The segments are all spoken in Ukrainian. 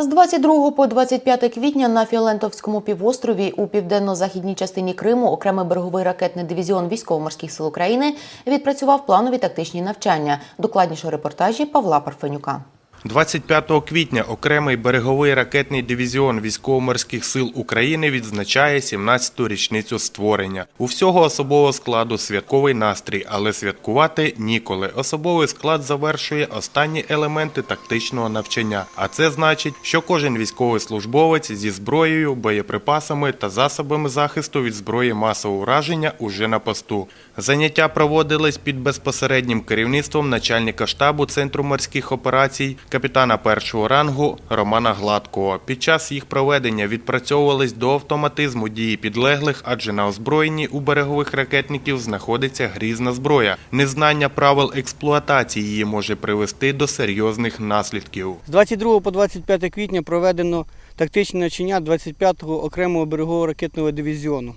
З 22 по 25 квітня на Фіолентовському півострові у південно-західній частині Криму окремий береговий ракетний дивізіон військово-морських сил України відпрацював планові тактичні навчання. Докладніше репортажі Павла Парфенюка. 25 квітня окремий береговий ракетний дивізіон військово-морських сил України відзначає 17-ту річницю створення. У всього особового складу святковий настрій, але святкувати ніколи. Особовий склад завершує останні елементи тактичного навчання. А це значить, що кожен військовий службовець зі зброєю, боєприпасами та засобами захисту від зброї масового ураження уже на посту. Заняття проводились під безпосереднім керівництвом начальника штабу Центру морських операцій, капітана першого рангу Романа Гладкого. Під час їх проведення відпрацьовувались до автоматизму дії підлеглих, адже на озброєнні у берегових ракетників знаходиться грізна зброя. Незнання правил експлуатації її може привести до серйозних наслідків. З 22 по 25 квітня проведено тактичне навчання 25-го окремого берегового ракетного дивізіону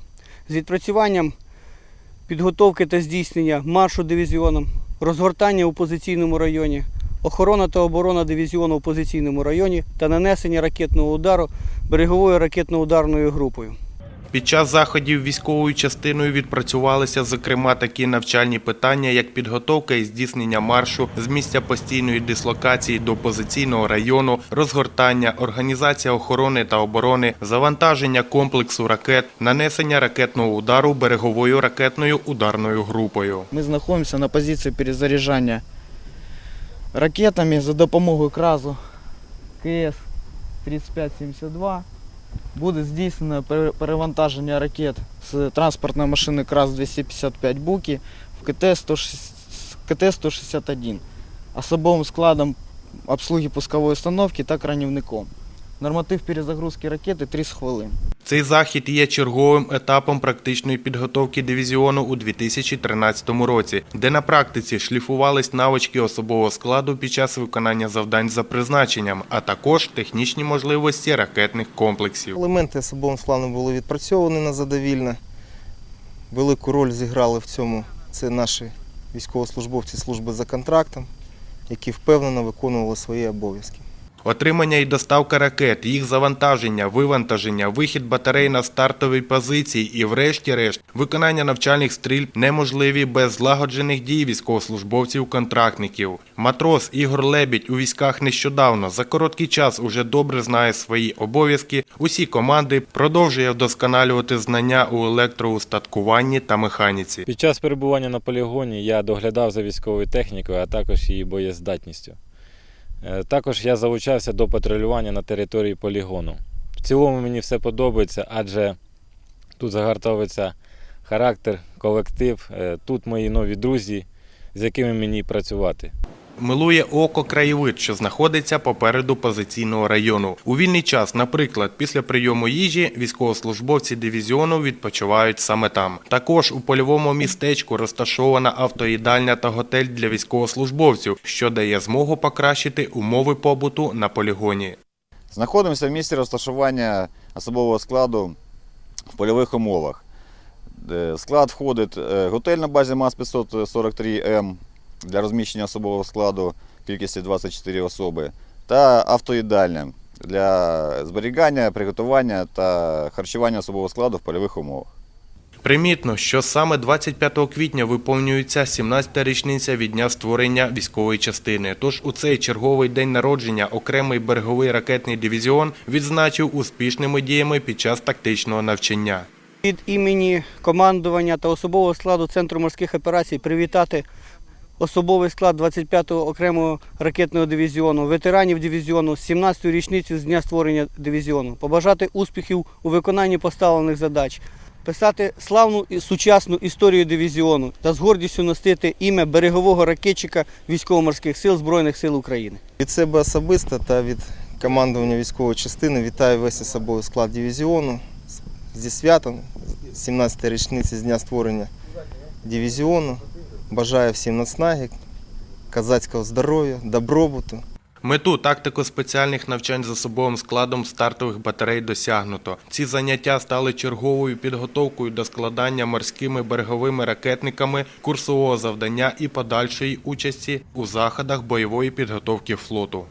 з відпрацюванням підготовки та здійснення маршу дивізіоном, розгортання у позиційному районі, охорона та оборона дивізіону у позиційному районі та нанесення ракетного удару береговою ракетно-ударною групою. Під час заходів військовою частиною відпрацювалися, зокрема, такі навчальні питання, як підготовка і здійснення маршу з місця постійної дислокації до позиційного району, розгортання, організація охорони та оборони, завантаження комплексу ракет, нанесення ракетного удару береговою ракетною ударною групою. Ми знаходимося на позиції перезаряджання ракетами за допомогою кразу КС-3572. Буде здійснено перевантаження ракет з транспортної машини КРАС-255 Буки в КТ-161 особовим складом обслуги пускової установки та кранівником. Норматив перезагрузки ракети 30 хвилин. Цей захід є черговим етапом практичної підготовки дивізіону у 2013 році, де на практиці шліфувались навички особового складу під час виконання завдань за призначенням, а також технічні можливості ракетних комплексів. Елементи особовим складом були відпрацьовані на задовільне. Велику роль зіграли в цьому це наші військовослужбовці служби за контрактом, які впевнено виконували свої обов'язки. Отримання і доставка ракет, їх завантаження, вивантаження, вихід батарей на стартові позиції і, врешті-решт, виконання навчальних стрільб неможливі без злагоджених дій військовослужбовців-контрактників. Матрос Ігор Лебідь у військах нещодавно за короткий час уже добре знає свої обов'язки. Усі команди продовжує вдосконалювати знання у електроустаткуванні та механіці. Під час перебування на полігоні я доглядав за військовою технікою, а також її боєздатністю. Е, Також я залучався до патрулювання на території полігону. В цілому мені все подобається, адже тут загартовується характер, колектив, е, тут мої нові друзі, з якими мені працювати. Милує око краєвид, що знаходиться попереду позиційного району. У вільний час, наприклад, після прийому їжі, військовослужбовці дивізіону відпочивають саме там. Також у польовому містечку розташована автоїдальня та готель для військовослужбовців, що дає змогу покращити умови побуту на полігоні. Знаходимося в місці розташування особового складу в польових умовах. Е, Склад входить е, готель на базі МАЗ-543М для розміщення особового складу кількістю 24 особи та автоїдальня для зберігання, приготування та харчування особового складу в польових умовах. Примітно, що саме 25 квітня виповнюється 17-та річниця від дня створення військової частини. Тож у цей черговий день народження окремий береговий ракетний дивізіон відзначив успішними діями під час тактичного навчання. Від імені командування та особового складу Центру морських операцій привітати особовий склад 25-го окремого ракетного дивізіону, ветеранів дивізіону з 17-ю річницею з дня створення дивізіону, побажати успіхів у виконанні поставлених задач, писати славну і сучасну історію дивізіону та з гордістю носити ім'я берегового ракетчика військово-морських сил Збройних сил України. Від себе особисто та від командування військової частини вітаю весь особовий склад дивізіону зі святом 17-ї річниці з дня створення дивізіону. Бажаю всім наснаги, козацького здоров'я, добробуту. Мету тактику спеціальних навчань з особовим складом стартових батарей досягнуто. Ці заняття стали черговою підготовкою до складання морськими береговими ракетниками курсового завдання і подальшої участі у заходах бойової підготовки флоту.